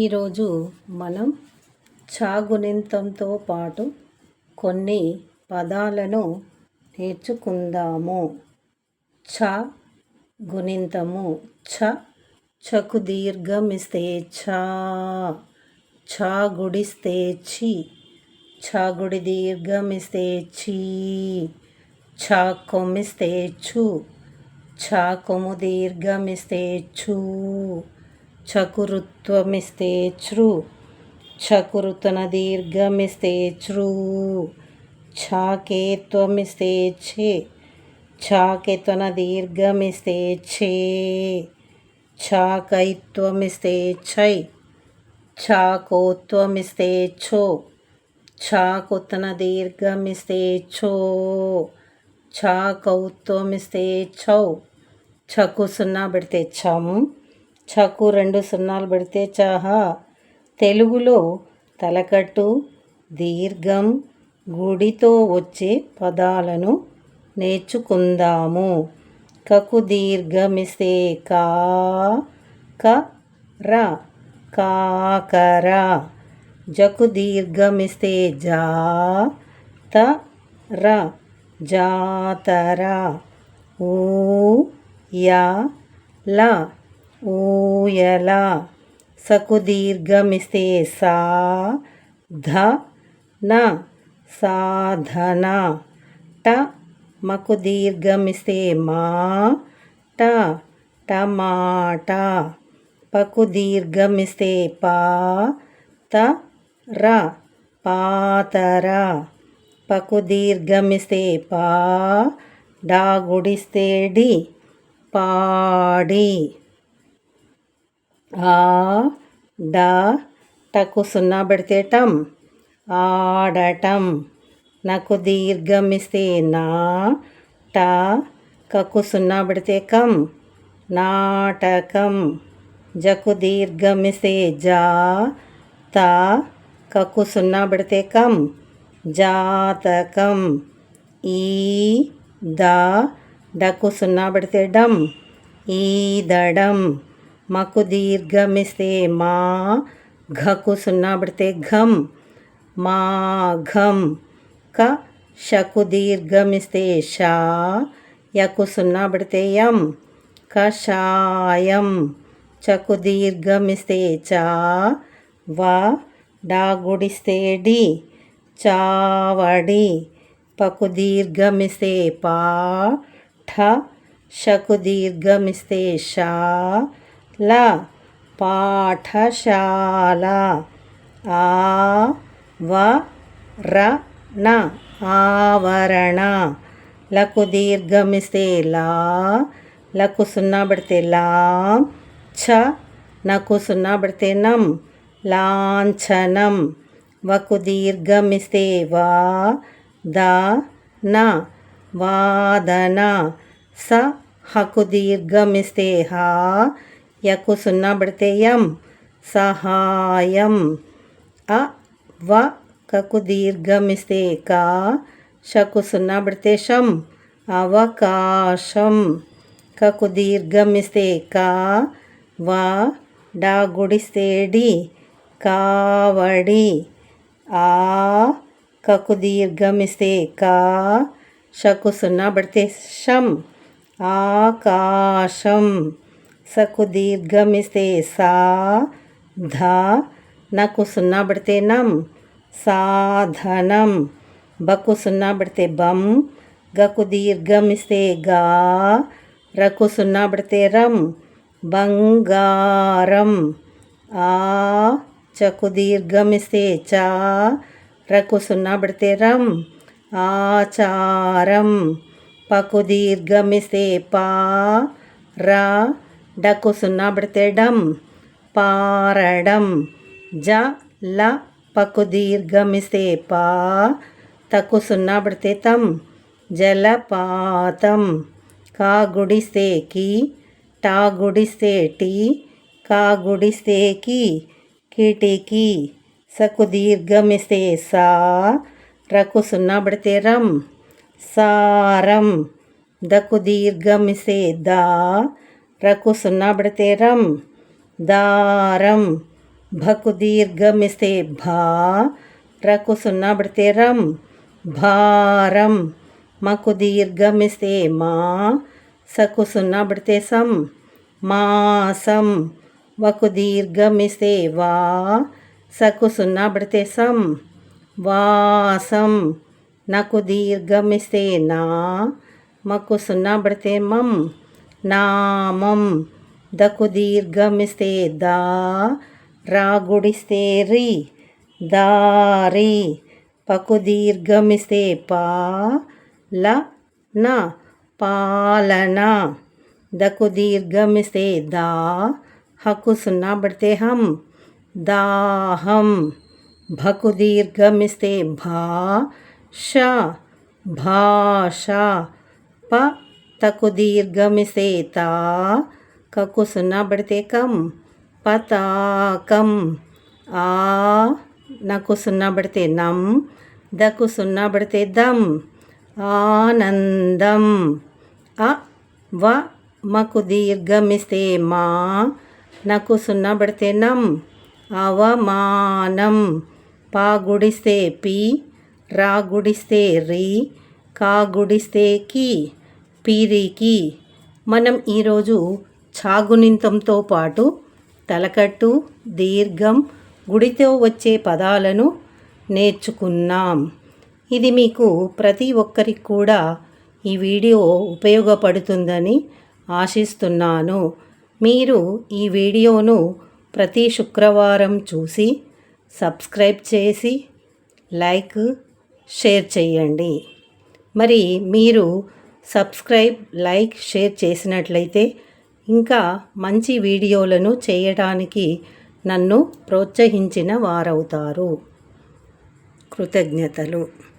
ఈరోజు మనం చాగునింతంతో పాటు కొన్ని పదాలను నేర్చుకుందాము. చ గుణింతము ఛ చకు దీర్ఘమిస్తే ఛా ఛా గుడిస్తే ఛి గుడి దీర్ఘమిస్తే చీ చా కొమ్మిస్తే ఛు ఛా కొమ్ము దీర్ఘమిస్తే చూ చకురుత్వమిస్తే ఛృ చకురుతన దీర్ఘమిస్తే ఛృ ఛాకేత్వమిస్తే ఛే ఛాకేత్వన దీర్ఘమిస్తే ఛే ఛాకైత్వమిస్తే ఛై ఛాకోత్వమిస్తే ఛో ఛాకుతన దీర్ఘమిస్తే ఛో ఛాకౌత్వమిస్తే ఛౌ ఛకు సున్నా పెడితే ఛం. చకు రెండు సున్నాలు పెడితే చహా. తెలుగులో తలకట్టు దీర్ఘం గుడితో వచ్చే పదాలను నేర్చుకుందాము. కకు దీర్ఘమిస్తే కా క ర కాకర. జకు దీర్ఘమిస్తే జా త ర జాతర. ఊ యా ల. ఊయల సకుదీర్ఘమిస్తే సా ధ న సాధన. ట మకు దీర్ఘమిస్తే మా ట టమాట పకు దీర్ఘమిస్తే పా త ర పాతర పకు దీర్ఘమిస్తే పా డా గుడిస్తే డి పాడి. ఆ డ టకు సున్నా పెడితే టం ఆడటం. నాకు దీర్ఘమిస్తే నా ట కకు సున్నా పెడితే కం నాటకం. జకు దీర్ఘమిస్తే జా త కకు సున్నా పెడితే కం జాతకం. ఈ ద డకు సున్నా పెడితే డం ఈదడం. మకు దీర్ఘమిస్తే మా ఘకు సున్నా పడితే ఘం మా ఘం క షకు దీర్ఘమిస్తే షా యకు సున్నా పడితే యం కషాయం చకు దీర్ఘమిస్తే చా వా డా గుడిస్తే డి చావడి పకు దీర్ఘమిస్తే పా ఠ షకు దీర్ఘమిస్తే షా ల. పాఠశాల. ఆ. వ. ర. ణ ఆవరణ. లకు దీర్ఘమిస్తే లా. లకు సున్నా పడితే లా. ఛ. నకు సున్నా పడితే నం. లాంఛనం. వకు దీర్ఘమిస్తే వా. ద. న. వాదన. స. హకు దీర్ఘమిస్తే హా. యకు సున్నా పడితే యం. సహాయం. అ వ కకు దీర్ఘమిస్తే కా. షకు సున్నా పడితే షం. అవకాశం. కకు దీర్ఘమిస్తే కా. వ డా గుడిస్తే డి. కావడి. ఆ కకు దీర్ఘమిస్తే కా. షకు సున్నా పడితే షం. ఆకాశం. సకు దీర్ఘమిస్తే సా ధ నకు సున్నా పడితే నం సాధనం. బకు సున్నా పడితే బం గకు దీర్ఘమిస్తే గా రకు సున్నా పడితే రం బంగారం. ఆ చకు దీర్ఘమిస్తే చా రకు సున్నా పడితే రం ఆచారం. పకు దీర్ఘమిస్తే పా రా డకు సున్నా పడితే డం పారడం జ ల పకు దీర్ఘమిస్తే పా తకు సున్నా పడితే తం జలపాతం కా గుడిస్తే కి టా గుడిస్తే టీ కా గుడిస్తే కి కిటికీ సకు దీర్ఘమిస్తే సా రకు సున్నా పడితే రం సారం దకు దీర్ఘమిసే దా రకు సున్నాబడితే రం దారం భకు దీర్ఘమిస్తే భా రకు సున్నాబడితే రం భారం మకు దీర్ఘమిస్తే మా సకు సున్నాబడితే సం మాసం వకు దీర్ఘమిస్తే వా సకు సున్నాబడితే సం వాసం నాకు దీర్ఘమిస్తే నా మకు సున్నాబడితే మం నామం దకు దీర్ఘమిస్తే దా రాగుడిస్తే రి దారి పకు దీర్ఘమిస్తే పా ల నా. పాలన దకు దీర్ఘమిస్తే దా హకు సున్నా పడితే హం దాహం. భకు దీర్ఘమిస్తే భా ష భాష ప తకు దీర్ఘమిసేత తా కకు సున్నా పడితే కం పతాకం. ఆ నాకు సున్నా పడితే నం దకు సున్నా పడితే దం ఆనందం. అ వ మకు దీర్ఘమిస్తే మా నాకు సున్నా పడితే నం అవమానం. పా గుడిస్తే పి రా గుడిస్తే రి కా గుడిస్తే కి. పీరికి మనం ఈరోజు చాగునింతంతో పాటు తలకట్టు దీర్ఘం గుడితో వచ్చే పదాలను నేర్చుకున్నాం. ఇది మీకు ప్రతి ఒక్కరికి కూడా ఈ వీడియో ఉపయోగపడుతుందని ఆశిస్తున్నాను. మీరు ఈ వీడియోను ప్రతి శుక్రవారం చూసి సబ్స్క్రైబ్ చేసి లైక్ షేర్ చేయండి. మరి మీరు సబ్స్క్రైబ్ లైక్ షేర్ చేసినట్లయితే ఇంకా మంచి వీడియోలను చేయడానికి నన్ను ప్రోత్సహించిన వారవుతారు. కృతజ్ఞతలు.